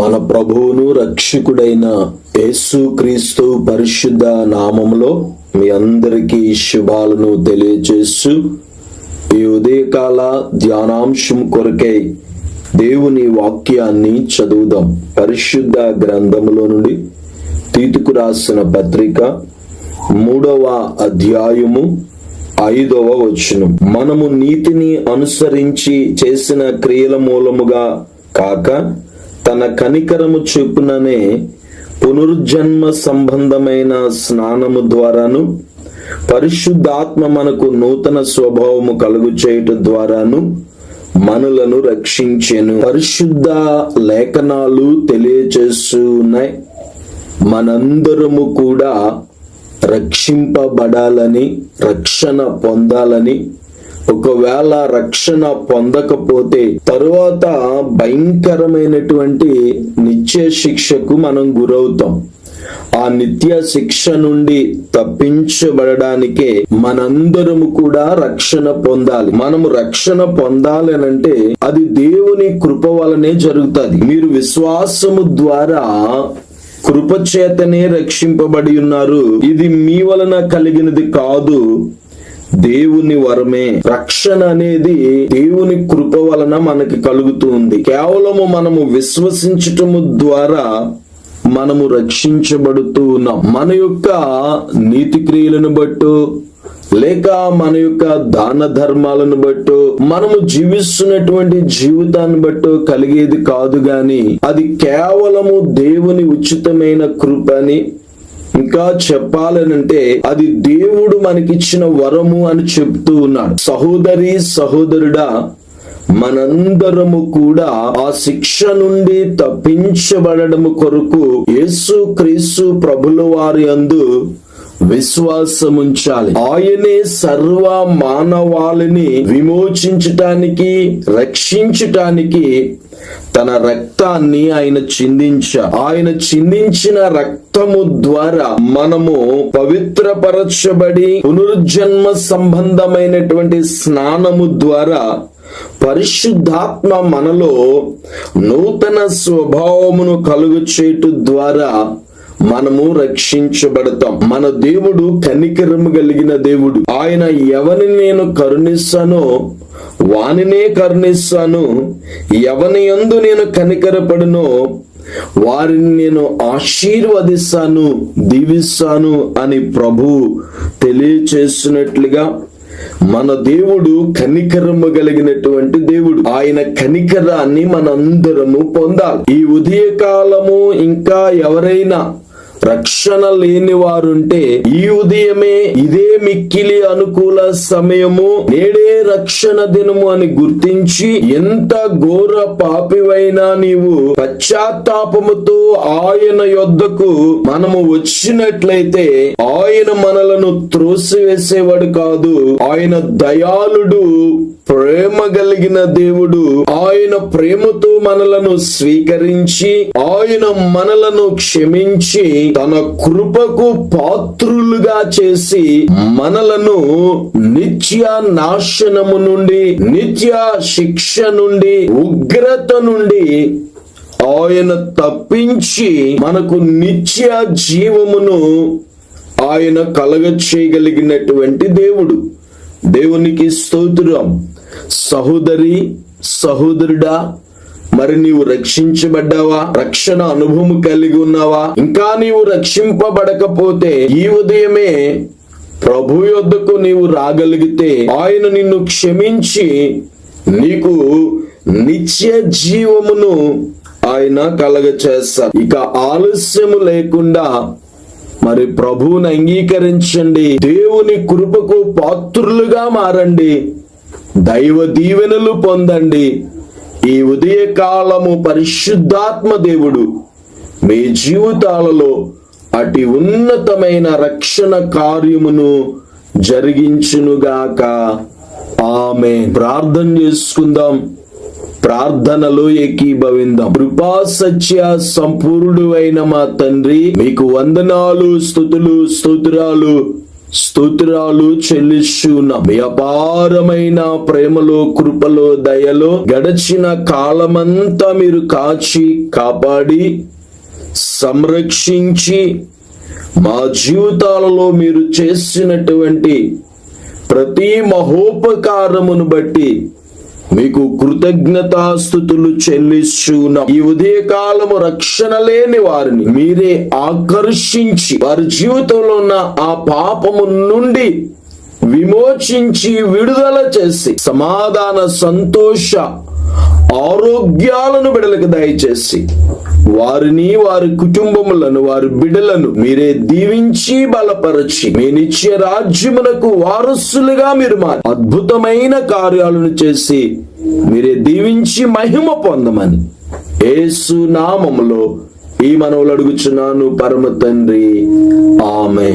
మన ప్రభువును రక్షకుడైన యేసుక్రీస్తు పరిశుద్ధ నామములో మీ అందరికీ శుభాలను తెలియజేస్తూ ఈ ఉదయకాల ధ్యానాంశం కొరకై దేవుని వాక్యాన్ని చదువుదాం. పరిశుద్ధ గ్రంథములో నుండి తీతుకు రాసిన పత్రిక మూడవ అధ్యాయము ఐదవ వచనం. మనము నీతిని అనుసరించి చేసిన క్రియల మూలముగా కాక తన కనికరము చొప్పుననే పునరుజ్జన్మ సంబంధమైన స్నానము ద్వారాను పరిశుద్ధాత్మ మనకు నూతన స్వభావము కలుగు చేయుట ద్వారాను మనలను రక్షించెను. పరిశుద్ధ లేఖనాలు తెలియచేస్తున్నాయి మనందరము కూడా రక్షింపబడాలని రక్షణ పొందాలని ఒకవేళ రక్షణ పొందకపోతే తరువాత భయంకరమైనటువంటి నిత్య శిక్షకు మనం గురవుతాం. ఆ నిత్య శిక్ష నుండి తప్పించబడడానికే మనందరము కూడా రక్షణ పొందాలి. మనము రక్షణ పొందాలి అంటే అది దేవుని కృప వలనే జరుగుతుంది. మీరు విశ్వాసము ద్వారా కృపచేతనే రక్షింపబడి ఉన్నారు. ఇది మీ వలన కలిగినది కాదు. దేవుని వరమే. రక్షణ అనేది దేవుని కృప వలన మనకి కలుగుతుంది. కేవలము మనము విశ్వసించటము ద్వారా మనము రక్షించబడుతూ ఉన్నాం. మన యొక్క నీతి క్రియలను బట్టు లేక మన యొక్క దాన ధర్మాలను బట్టు మనము జీవిస్తున్నటువంటి జీవితాన్ని బట్టు కలిగేది కాదు గాని అది కేవలము దేవుని ఉచితమైన కృపని ఇంకా చెప్పాలనంటే అది దేవుడు మనకిచ్చిన వరము అని చెప్తూ ఉన్నాడు. సహోదరి సహోదరుడా మనందరము కూడా ఆ శిక్ష నుండి తప్పించబడము కొరకు యేసు క్రీస్తు ప్రభుల వారి అందు విశ్వాసముంచాలి. ఆయనే సర్వ మానవాళిని విమోచించటానికి రక్షించటానికి తన రక్తాన్ని ఆయన చిందించ ఆయన చిందించిన రక్తము ద్వారా మనము పవిత్రపరచబడి పునరుజ్జన్మ సంబంధమైనటువంటి స్నానము ద్వారా పరిశుద్ధాత్మ మనలో నూతన స్వభావమును కలుగు చేయటం ద్వారా మనము రక్షించబడతాం. మన దేవుడు కనికరము కలిగిన దేవుడు. ఆయన ఎవని నేను కరుణిస్తానో వానినే కరుణిస్తాను. ఎవని యందు నేను కనికరపడునో వారిని నేను ఆశీర్వదిస్తాను దీవిస్తాను అని ప్రభు తెలియచేస్తున్నట్లుగా మన దేవుడు కనికరము కలిగినటువంటి దేవుడు. ఆయన కనికరాన్ని మనందరము పొందాలి. ఈ ఉదయకాలము ఇంకా ఎవరైనా రక్షణ లేని వారుంటే ఈ ఉదయమే ఇదే మిక్కిలి అనుకూల సమయము నేడే రక్షణ దినము అని గుర్తించి ఎంత ఘోర పాపివైనా నీవు పశ్చాత్తాపముతో ఆయన యొద్దకు మనము వచ్చినట్లయితే ఆయన మనలను త్రోసివేసేవాడు కాదు. ఆయన దయాళుడు ప్రేమ కలిగిన దేవుడు ఆయన ప్రేమతో మనలను స్వీకరించి ఆయన మనలను క్షమించి తన కృపకు పాత్రులుగా చేసి మనలను నిత్య నాశనము నుండి నిత్య శిక్ష నుండి ఉగ్రత నుండి ఆయన తప్పించి మనకు నిత్య జీవమును ఆయన కలగ చేయగలిగినటువంటి దేవుడు. దేవునికి స్తోత్రం. సహోదరి సహోదరుడా మరి నీవు రక్షించబడ్డావా? రక్షణ అనుభవం కలిగి ఉన్నావా? ఇంకా నీవు రక్షింపబడకపోతే ఈ ఉదయమే ప్రభు యొద్దకు నీవు రాగలిగితే ఆయన నిన్ను క్షమించి నీకు నిత్య జీవమును ఆయన కలగ చేస్తారు ఇక ఆలస్యము లేకుండా మరి ప్రభువుని అంగీకరించండి. దేవుని కృపకు పాత్రులుగా మారండి. దైవ దీవెనలు పొందండి. ఈ ఉదయ కాలము పరిశుద్ధాత్మ దేవుడు. మీ జీవితాలలో అటి ఉన్నతమైన రక్షణ కార్యమును జరిగించునుగాక. ఆమె ప్రార్థన చేసుకుందాం. ప్రార్థనలో ఏకీభవిందాం. కృపా సత్య సంపూర్ణుడు అయిన మా తండ్రి మీకు వందనాలు స్థుతులు స్తోత్రాలు. స్తోత్రాలు చెల్లిస్తున్న వ్యాపారమైన ప్రేమలో కృపలో దయలో గడచిన కాలమంతా మీరు కాచి కాపాడి సంరక్షించి మా జీవితాలలో మీరు చేసినటువంటి ప్రతి మహోపకారమును బట్టి మీకు కృతజ్ఞతాస్థుతులు చెల్లిస్తున్న ఈ ఉదయకాలము రక్షణ లేని వారిని మీరే ఆకర్షించి వారి జీవితంలో ఉన్న ఆ పాపము నుండి విమోచించి విడుదల చేసి సమాధాన సంతోష ఆరోగ్యాలను బిడలకు దయచేసి వారిని వారి కుటుంబములను వారి బిడలను మీరే దీవించి బలపరచి మీ నిత్య రాజ్యమునకు వారసులుగా మీరు మారి అద్భుతమైన కార్యాలను చేసి మీరే దీవించి మహిమ పొందమని ఏసు నామములో ఈ మనవులు అడుగుచున్నాను పరమ తండ్రి. ఆమె